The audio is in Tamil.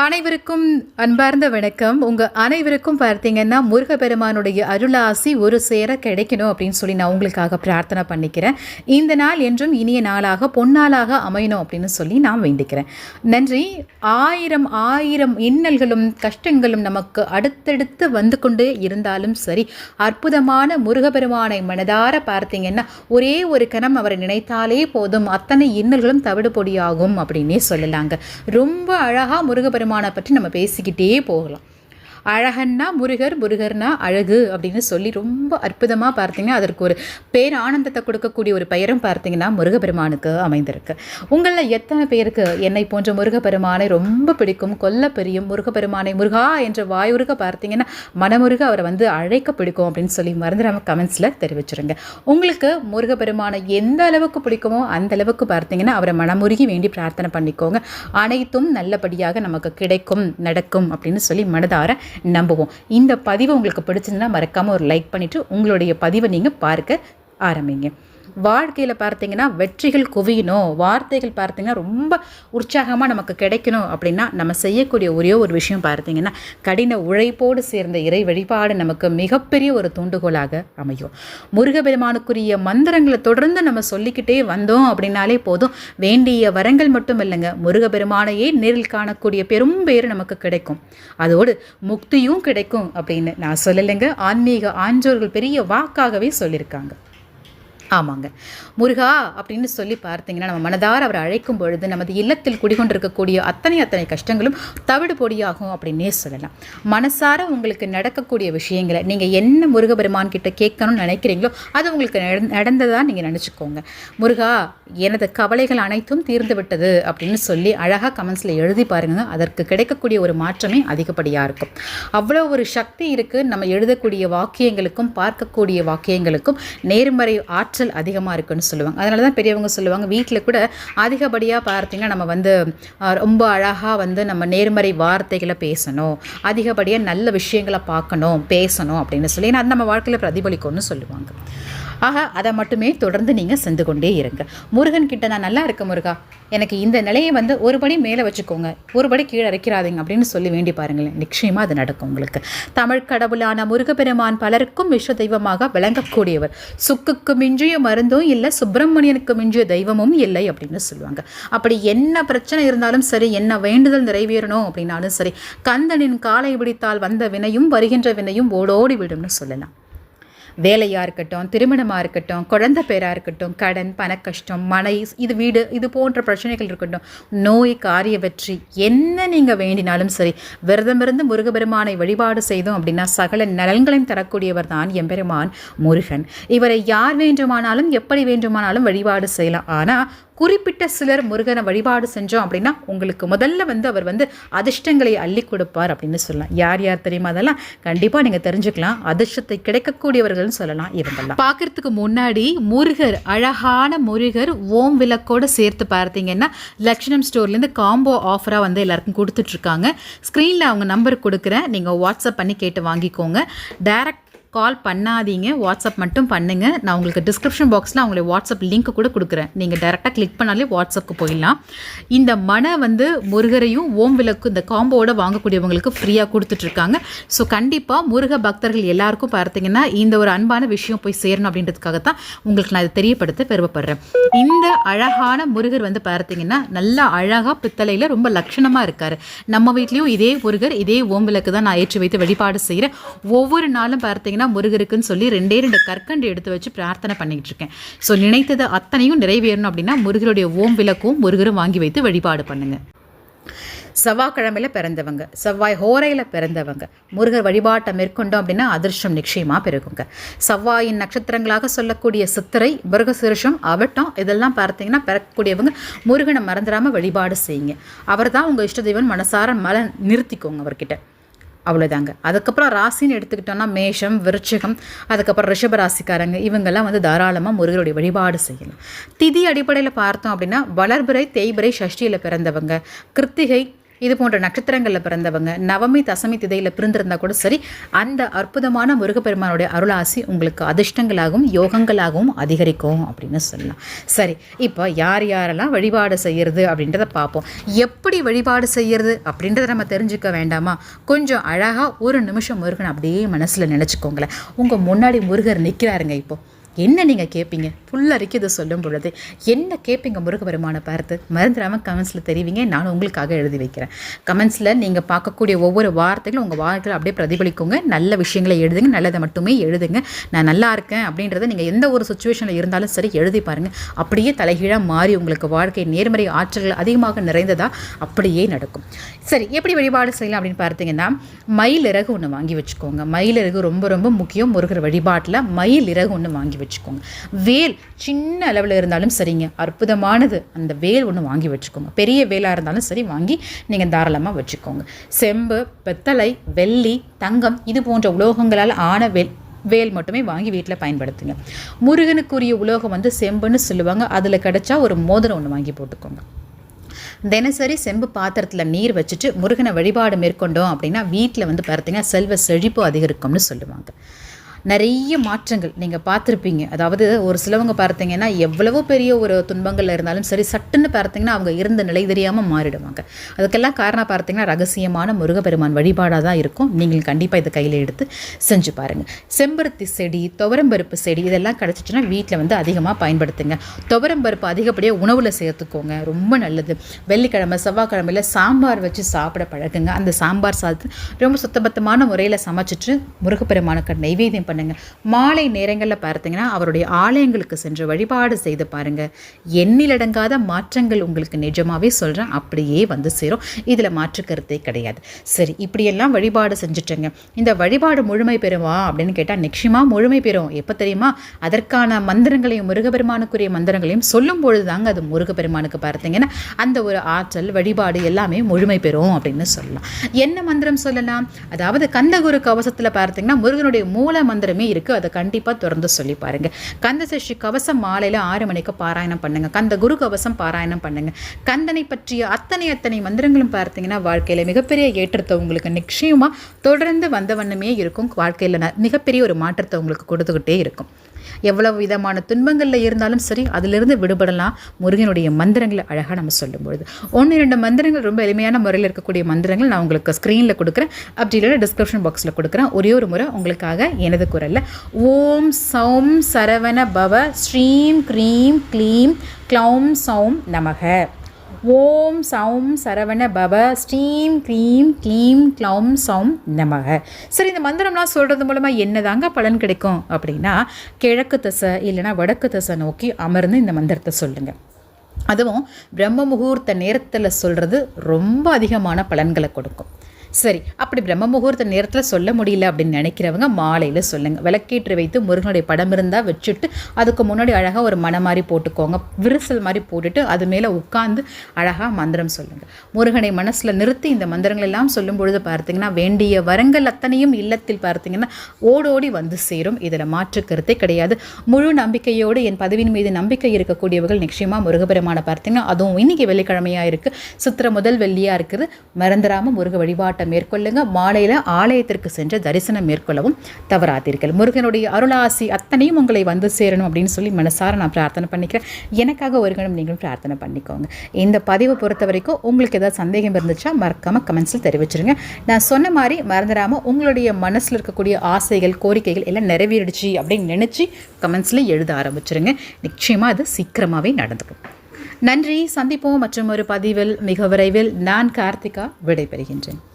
அனைவருக்கும் அன்பார்ந்த வணக்கம். உங்கள் அனைவருக்கும் பார்த்தீங்கன்னா முருகப்பெருமானுடைய அருளாசி ஒரு சேர கிடைக்கணும் அப்படின்னு சொல்லி நான் உங்களுக்காக பிரார்த்தனை பண்ணிக்கிறேன். இந்த நாள் என்றும் இனிய நாளாக பொன்னாளாக அமையணும் அப்படின்னு சொல்லி நான் வேண்டிக்கிறேன். நன்றி. ஆயிரம் ஆயிரம் இன்னல்களும் கஷ்டங்களும் நமக்கு அடுத்தடுத்து வந்து கொண்டே இருந்தாலும் சரி அற்புதமான முருகப்பெருமானை மனதார பார்த்தீங்கன்னா ஒரே ஒரு கணம் அவரை நினைத்தாலே போதும் அத்தனை இன்னல்களும் தவிடுபொடியாகும் அப்படின்னே சொல்லலாங்க. ரொம்ப அழகாக முருகப்பெருமானை பற்றி நம்ம பேசிக்கிட்டே போகலாம். அழகன்னா முருகர் முருகர்னா அழகு அப்படின்னு சொல்லி ரொம்ப அற்புதமாக பார்த்தீங்கன்னா அதற்கு ஒரு பேர் ஆனந்தத்தை கொடுக்கக்கூடிய ஒரு பெயரும் பார்த்தீங்கன்னா முருகப்பெருமானுக்கு அமைந்திருக்கு. உங்களில் எத்தனை பேருக்கு என்னை போன்ற முருகப்பெருமானை ரொம்ப பிடிக்கும்? கொல்ல பெரியும் முருகப்பெருமானை முருகா என்ற வாயுருக பார்த்தீங்கன்னா மனமுருக அவரை வந்து அழைக்க பிடிக்கும் அப்படின்னு சொல்லி மறந்துடாம கமெண்ட்ஸில் தெரிவிச்சிருங்க. உங்களுக்கு முருகப்பெருமானை எந்த அளவுக்கு பிடிக்குமோ அந்த அளவுக்கு பார்த்தீங்கன்னா அவரை மனமுருகி வேண்டி பிரார்த்தனை பண்ணிக்கோங்க. அனைத்தும் நல்லபடியாக நமக்கு கிடைக்கும் நடக்கும் அப்படின்னு சொல்லி மனதார நம்புவோம். இந்த பதிவு உங்களுக்கு பிடிச்சிருந்தா மறக்காமல் ஒரு லைக் பண்ணிவிட்டு உங்களுடைய பதிவை நீங்கள் பார்க்க ஆரம்பிங்க. வாழ்க்கையில் பார்த்தீங்கன்னா வெற்றிகள் குவியணும். வார்த்தைகள் பார்த்தீங்கன்னா ரொம்ப உற்சாகமாக நமக்கு கிடைக்கணும் அப்படின்னா நம்ம செய்யக்கூடிய ஒரே ஒரு விஷயம் பார்த்தீங்கன்னா கடின உழைப்போடு சேர்ந்த இறை வழிபாடு நமக்கு மிகப்பெரிய ஒரு தூண்டுகோலாக அமையும். முருகபெருமானுக்குரிய மந்திரங்களை தொடர்ந்து நம்ம சொல்லிக்கிட்டே வந்தோம் அப்படின்னாலே போதும். வேண்டிய வரங்கள் மட்டும் இல்லைங்க. முருகபெருமானையே நேரில் காணக்கூடிய பெரும் பேர் நமக்கு கிடைக்கும். அதோடு முக்தியும் கிடைக்கும் அப்படின்னு நான் சொல்லலைங்க. ஆன்மீக ஆஞ்சோர்கள் பெரிய வாக்காகவே சொல்லியிருக்காங்க. ஆமாங்க. முருகா அப்படின்னு சொல்லி பார்த்தீங்கன்னா நம்ம மனதார அவர் அழைக்கும் பொழுது நமது இல்லத்தில் குடிகொண்டிருக்கக்கூடிய அத்தனை அத்தனை கஷ்டங்களும் தவிடு பொடியாகும் அப்படின்னே சொல்லலாம். மனசார உங்களுக்கு நடக்கக்கூடிய விஷயங்களை நீங்கள் என்ன முருகபெருமான் கிட்ட கேட்கணும்னு நினைக்கிறீங்களோ அது உங்களுக்கு நடந்ததாக நீங்கள் நினச்சிக்கோங்க. முருகா எனது கவலைகள் அனைத்தும் தீர்ந்து விட்டது அப்படின்னு சொல்லி அழகாக கமெண்ட்ஸில் எழுதி பாருங்க. அதற்கு கிடைக்கக்கூடிய ஒரு மாற்றமே அதிகப்படியாக இருக்கும். அவ்வளோ ஒரு சக்தி இருக்குது நம்ம எழுதக்கூடிய வாக்கியங்களுக்கும் பார்க்கக்கூடிய வாக்கியங்களுக்கும் நேர்மறை ஆற்றல் அதிகமாக இருக்குன்னு சொல்லுவாங்க. அதனால தான் பெரியவங்க சொல்லுவாங்க வீட்டில் கூட அதிகப்படியாக பார்த்தீங்கன்னா நம்ம வந்து ரொம்ப அழகாக வந்து நம்ம நேர்மறை வார்த்தைகளை பேசணும் அதிகப்படியாக நல்ல விஷயங்களை பார்க்கணும் பேசணும் அப்படின்னு சொல்லி. ஏன்னா அது நம்ம வாழ்க்கையில் பிரதிபலிக்கும்னு சொல்லுவாங்க. ஆக அதை மட்டுமே தொடர்ந்து நீங்கள் செஞ்சு கொண்டே இருங்க. முருகன் கிட்ட நான் நல்லா இருக்கேன் முருகா. எனக்கு இந்த நிலையை வந்து ஒரு படி மேலே வச்சுக்கோங்க. ஒரு படி கீழே இறக்கிறாதீங்க அப்படின்னு சொல்லி வேண்டி பாருங்களேன். நிச்சயமாக அது நடக்கும் உங்களுக்கு. தமிழ் கடவுளான முருகப்பெருமான் பலருக்கும் விஸ்வ தெய்வமாக விளங்கக்கூடியவர். சுக்குக்கு மிஞ்சிய மருந்தும் இல்லை சுப்பிரமணியனுக்கு மிஞ்சிய தெய்வமும் இல்லை அப்படின்னு சொல்லுவாங்க. அப்படி என்ன பிரச்சனை இருந்தாலும் சரி என்ன வேண்டுதல் நிறைவேறணும் அப்படின்னாலும் சரி கந்தனின் காலை பிடித்தால் வந்த வினையும் வருகின்ற வினையும் ஓடோடி விடும்னு சொல்லலாம். வேலையாக இருக்கட்டும் திருமணமாக இருக்கட்டும் குழந்தை பேராக இருக்கட்டும் கடன் பணக்கஷ்டம் மனை இது வீடு இது போன்ற பிரச்சனைகள் இருக்கட்டும் நோய் காரிய வெற்றி என்ன நீங்கள் வேண்டினாலும் சரி விரதமிருந்து முருகபெருமானை வழிபாடு செய்தோம் அப்படின்னா சகல நலன்களையும் தரக்கூடியவர் தான் எம்பெருமான் முருகன். இவரை யார் வேண்டுமானாலும் எப்படி வேண்டுமானாலும் வழிபாடு செய்யலாம். ஆனால் குறிப்பிட்ட சிலர் முருகனை வழிபாடு செஞ்சோம் அப்படின்னா உங்களுக்கு முதல்ல வந்து அவர் வந்து அதிர்ஷ்டங்களை அள்ளி கொடுப்பார் அப்படின்னு சொல்லலாம். யார் யார் தெரியுமா அதெல்லாம்? கண்டிப்பாக நீங்கள் தெரிஞ்சுக்கலாம். அதிர்ஷ்டத்தை கிடைக்கக்கூடியவர்கள்னு சொல்லலாம் இவங்கெல்லாம் பார்க்கறதுக்கு முன்னாடி முருகர் அழகான முருகர் ஓம் விளக்கோட சேர்த்து பார்த்தீங்கன்னா லக்ஷணம் ஸ்டோர்லேருந்து காம்போ ஆஃபராக வந்து எல்லாருக்கும் கொடுத்துட்ருக்காங்க. ஸ்க்ரீனில் அவங்க நம்பர் கொடுக்குறேன். நீங்கள் வாட்ஸ்அப் பண்ணி கேட்டு வாங்கிக்கோங்க. டேரக்ட் கால் பண்ணாதீங்க. வாட்ஸ்அப் மட்டும் பண்ணுங்கள் நான் உங்களுக்கு டிஸ்கிரிப்ஷன் பாக்ஸில் அவங்களுடைய வாட்ஸ்அப் லிங்க் கூட கொடுக்குறேன். நீங்கள் டேரெக்டாக கிளிக் பண்ணாலே வாட்ஸ்அப்புக்கு போயிடலாம். இந்த மன வந்து முருகரையும் ஓம் விளக்கு இந்த காம்போவோட வாங்கக்கூடியவங்களுக்கு ஃப்ரீயாக கொடுத்துட்ருக்காங்க. ஸோ கண்டிப்பாக முருக பக்தர்கள் எல்லாருக்கும் பார்த்தீங்கன்னா இந்த ஒரு அன்பான விஷயம் போய் சேரணும் அப்படின்றதுக்காக தான் உங்களுக்கு நான் இதை தெரியப்படுத்த பெருமைப்படுறேன் இந்த அழகான முருகர் வந்து பார்த்தீங்கன்னா நல்லா அழகாக பித்தளையில் ரொம்ப லட்சணமாக இருக்கார். நம்ம வீட்லேயும் இதே முருகர் இதே ஓம் விளக்கு தான் நான் ஏற்றி வைத்து வழிபாடு செய்கிறேன் ஒவ்வொரு நாளும் பார்த்தீங்கன்னா முருகருக்குன்னு சொல்லி ரெண்டே ரெண்டு கற்கண்டு எடுத்து வச்சு பிரார்த்தனை பண்ணிக்கிட்டு இருக்கேன். ஸோ நினைத்தது அத்தனையும் நிறைவேறணும் அப்படின்னா முருகருடைய ஓம் விளக்கும் முருகரும் வாங்கி வைத்து வழிபாடு பண்ணுங்க. செவ்வாய்க்கிழமையில் பிறந்தவங்க செவ்வாய் ஹோரையில் பிறந்தவங்க முருகர் வழிபாட்டை மேற்கொண்டோம் அப்படின்னா அதிர்ஷ்டம் நிச்சயமாக பெருகுங்க. செவ்வாயின் நட்சத்திரங்களாக சொல்லக்கூடிய சித்திரை மிருகசிருஷம் அவட்டம் இதெல்லாம் பார்த்தீங்கன்னா பிறக்கக்கூடியவங்க முருகனை மறந்துடாமல் வழிபாடு செய்யுங்க. அவர் தான் உங்கள் இஷ்ட தெய்வம் மனசார மல நிறுத்திக்கோங்க அவர்கிட்ட. அவ்வளோதாங்க அதுக்கப்புறம் ராசின்னு எடுத்துக்கிட்டோம்னா மேஷம் விருச்சிகம் அதுக்கப்புறம் ரிஷப ராசிக்காரங்க இவங்கெல்லாம் வந்து தாராளமாக முருகருடைய வழிபாடு செய்யலாம் திதி அடிப்படையில் பார்த்தோம் அப்படின்னா வளர்பிறை தேய்பிறை சஷ்டியில் பிறந்தவங்க கிருத்திகை இது போன்ற நட்சத்திரங்களில் பிறந்தவங்க நவமி தசமி திதையில் பிறந்திருந்தால் கூட சரி அந்த அற்புதமான முருகப்பெருமானுடைய அருளாசி உங்களுக்கு அதிர்ஷ்டங்களாகவும் யோகங்களாகவும் அதிகரிக்கும் அப்படின்னு சொல்லலாம். சரி இப்போ யார் யாரெல்லாம் வழிபாடு செய்கிறது அப்படின்றத பார்ப்போம். எப்படி வழிபாடு செய்கிறது அப்படின்றத நம்ம தெரிஞ்சுக்க வேண்டாமா? கொஞ்சம் அழகாக ஒரு நிமிஷம் முருகன் அப்படியே மனசில் நினச்சிக்கோங்களேன். உங்கள் முன்னாடி முருகர் நிற்கிறாருங்க இப்போது என்ன நீங்கள் கேட்பீங்க ஃபுல்லறிக்கை இதை சொல்லும் பொழுது என்ன கேட்பீங்க முருகபெருமானை பார்த்து? மறந்துடாமல் கமெண்ட்ஸில் தெரிவிங்க நான் உங்களுக்காக எழுதி வைக்கிறேன். கமெண்ட்ஸில் நீங்கள் பார்க்கக்கூடிய ஒவ்வொரு வார்த்தைகளும் உங்கள் வாழ்க்கையில் அப்படியே பிரதிபலிக்குங்க. நல்ல விஷயங்களை எழுதுங்க நல்லதை மட்டுமே எழுதுங்க. நான் நல்லா இருக்கேன் அப்படின்றத நீங்கள் எந்த ஒரு சுச்சுவேஷனில் இருந்தாலும் சரி எழுதி பாருங்கள் அப்படியே தலைகீழாக மாறி உங்களுக்கு வாழ்க்கை நேர்மறை ஆற்றல்கள் அதிகமாக நிறைந்ததாக அப்படியே நடக்கும். சரி எப்படி வழிபாடு செய்யலாம் அப்படின்னு பார்த்தீங்கன்னா மயில் இறகு ஒன்று வாங்கி வச்சுக்கோங்க. மயில் இறகு ரொம்ப ரொம்ப முக்கியம் முருகர் வழிபாட்டில். மயில் இறகு ஒன்று வாங்கி வச்சுக்கோங்க. வேல் சின்ன அளவில் இருந்தாலும் சரிங்க. அற்புதமானது. அந்த வேல் ஒன்று வாங்கி வச்சுக்கோங்க. பெரிய வேலாக இருந்தாலும் சரி வாங்கி நீங்கள் தாராளமாக வச்சுக்கோங்க. செம்பு பெத்தலை வெள்ளி தங்கம் இது போன்ற உலோகங்களால் ஆன வேல் வேல் மட்டுமே வாங்கி வீட்டில் பயன்படுத்துங்க. முருகனுக்குரிய உலோகம் வந்து செம்புன்னு சொல்லுவாங்க. அதில் கிடச்சா ஒரு மோதிரம் ஒன்று வாங்கி போட்டுக்கோங்க. தினசரி செம்பு பாத்திரத்தில் நீர் வச்சுட்டு முருகனை வழிபாடு மேற்கொண்டோம் அப்படின்னா வீட்டில் வந்து பார்த்தீங்கன்னா செல்வ செழிப்பு அதிகரிக்கும்னு சொல்லுவாங்க. நிறைய மாற்றங்கள் நீங்கள் பார்த்துருப்பீங்க. அதாவது ஒரு சிலவங்க பார்த்தீங்கன்னா எவ்வளவோ பெரிய ஒரு துன்பங்களில் இருந்தாலும் சரி சட்டுன்னு பார்த்தீங்கன்னா அவங்க இருந்த நிலை தெரியாமல் மாறிடுவாங்க. அதுக்கெல்லாம் காரணம் பார்த்தீங்கன்னா ரகசியமான முருகப்பெருமான் வழிபாடாக தான் இருக்கும். நீங்கள் கண்டிப்பாக இதை கையில் எடுத்து செஞ்சு பாருங்கள் செம்பருத்தி செடி துவரம்பருப்பு செடி இதெல்லாம் கிடச்சிச்சுன்னா வீட்டில் வந்து அதிகமாக பயன்படுத்துங்க. துவரம்பருப்பு அதிகப்படியாக உணவில் சேர்த்துக்கோங்க. ரொம்ப நல்லது. வெள்ளிக்கிழமை செவ்வாய்க்கிழமையில் சாம்பார் வச்சு சாப்பிட பழகுங்க. அந்த சாம்பார் சாதத்தை ரொம்ப சுத்தபத்தமான முறையில் சமைச்சிட்டு முருகப்பெருமானுக்கு நைவேத்தியம் பண்ணுங்கள் மாலை நேரங்களில் பார்த்தீங்கன்னா அவருடைய ஆலயங்களுக்கு சென்று வழிபாடு செய்து பாருங்கள் எண்ணிலடங்காத மாற்றங்கள் உங்களுக்கு நிஜமாகவே சொல்கிறேன் அப்படியே வந்து சேரும். இதில் மாற்று கருத்தே கிடையாது. சரி இப்படியெல்லாம் வழிபாடு செஞ்சுட்டேங்க. இந்த வழிபாடு முழுமை பெறுமா அப்படின்னு கேட்டால் நிச்சயமாக முழுமை பெறும். எப்போ தெரியுமா? அதற்கான மந்திரங்களையும் முருகபெருமானுக்குரிய மந்திரங்களையும் சொல்லும் பொழுது தாங்க அது முருகப்பெருமானுக்கு பார்த்தீங்கன்னா அந்த ஒரு ஆற்றல் வழிபாடு எல்லாமே முழுமை பெறும் அப்படின்னு சொல்லலாம். என்ன மந்திரம் சொல்லலாம்? அதாவது கந்தகுரு கவசத்தில் பார்த்தீங்கன்னா முருகனுடைய மூல மந்திரம் மந்திரமே இருக்குது அதை கண்டிப்பாக திறந்து சொல்லி பாருங்கள் கந்த சஷ்டி கவசம் மாலையில் ஆறு மணிக்கு பாராயணம் பண்ணுங்கள் கந்த குரு கவசம் பாராயணம் பண்ணுங்கள் கந்தனை பற்றிய அத்தனை அத்தனை மந்திரங்களும் பார்த்தீங்கன்னா வாழ்க்கையில் மிகப்பெரிய ஏற்றத்தை உங்களுக்கு நிச்சயமாக தொடர்ந்து வந்த வண்ணமே இருக்கும். வாழ்க்கையில் மிகப்பெரிய ஒரு மாற்றத்தை உங்களுக்கு கொடுத்துக்கிட்டே இருக்கும். எவ்வளவு விதமான துன்பங்களில் இருந்தாலும் சரி அதிலிருந்து விடுபடலாம். முருகனுடைய மந்திரங்களை அழகாக நம்ம சொல்லும்பொழுது. ஒன்று இரண்டு மந்திரங்கள் ரொம்ப எளிமையான முறையில் இருக்கக்கூடிய மந்திரங்கள் நான் உங்களுக்கு ஸ்க்ரீனில் கொடுக்குறேன். அப்படி இல்லைன்னா டிஸ்கிரிப்ஷன் பாக்ஸில் கொடுக்குறேன். ஒரே ஒரு முறை உங்களுக்காக எனது குரலில். ஓம் சௌம் சரவண பவ ஸ்ரீம் க்ரீம் க்ளீம் க்ளௌம் சௌம் நமக. ஓம் சௌம் சரவண பவ ஸ்ரீம் க்ரீம் க்ளீம் க்ளௌம் சௌம் நமக. சரி இந்த மந்திரம்லாம் சொல்கிறது மூலமாக என்னதாங்க பலன் கிடைக்கும்? அப்படின்னா கிழக்கு தசை இல்லைனா வடக்கு தசை நோக்கி அமர்ந்து இந்த மந்திரத்தை சொல்லுங்கள் அதுவும் பிரம்ம முகூர்த்த நேரத்தில் சொல்கிறது ரொம்ப அதிகமான பலன்களை கொடுக்கும். சரி அப்படி பிரம்ம முகூர்த்த நேரத்தில் சொல்ல முடியல அப்படின்னு நினைக்கிறவங்க மாலையில் சொல்லுங்கள் விளக்கேற்று வைத்து முருகனுடைய படம் இருந்தால் வச்சுட்டு அதுக்கு முன்னாடி அழகாக ஒரு மன மாதிரி போட்டுக்கோங்க. விரிசல் மாதிரி போட்டுட்டு அது மேலே உட்காந்து அழகாக மந்திரம் சொல்லுங்கள் முருகனை மனசில் நிறுத்தி இந்த மந்திரங்கள் எல்லாம் சொல்லும் பொழுது பார்த்தீங்கன்னா வேண்டிய வரங்கள் அத்தனையும் இல்லத்தில் பார்த்தீங்கன்னா ஓடோடி வந்து சேரும். இதில் மாற்று கருத்தே கிடையாது. முழு நம்பிக்கையோடு என் பதவியின் மீது நம்பிக்கை இருக்கக்கூடியவர்கள் நிச்சயமாக முருகபெருமான பார்த்தீங்கன்னா அதுவும் இன்னைக்கு வெள்ளிக்கிழமையாக இருக்குது சித்திர முதல் வெள்ளியாக இருக்குது. மறந்துடாமல் முருக வழிபாட்டை மேற்கொள்ளுங்க. மாலையில் ஆலயத்திற்கு சென்று தரிசனம் மேற்கொள்ளவும் தவறாதீர்கள். முருகனுடைய அருளாசி அத்தனையும் உங்களை வந்து சேரணும் அப்படின்னு சொல்லி மனசார நான் பிரார்த்தனை பண்ணிக்கிறேன். எனக்காக ஒரு கணம் நீங்களும் பிரார்த்தனை பண்ணிக்கோங்க. இந்த பதிவை பொறுத்த வரைக்கும் உங்களுக்கு ஏதாவது சந்தேகம் இருந்துச்சா மறக்காமல் கமெண்ட்ஸில் தெரிவிச்சிருங்க. நான் சொன்ன மாதிரி மறந்துடாமல் உங்களுடைய மனசில் இருக்கக்கூடிய ஆசைகள் கோரிக்கைகள் எல்லாம் நிறைவேறிடுச்சு அப்படின்னு நினச்சி கமெண்ட்ஸில் எழுத ஆரம்பிச்சிருங்க. நிச்சயமாக அது சீக்கிரமாகவே நடந்துக்கும். நன்றி. சந்திப்போம். மற்றும் ஒரு பதிவில் மிக விரைவில் நான் கார்த்திகா விடைபெறுகின்றேன்.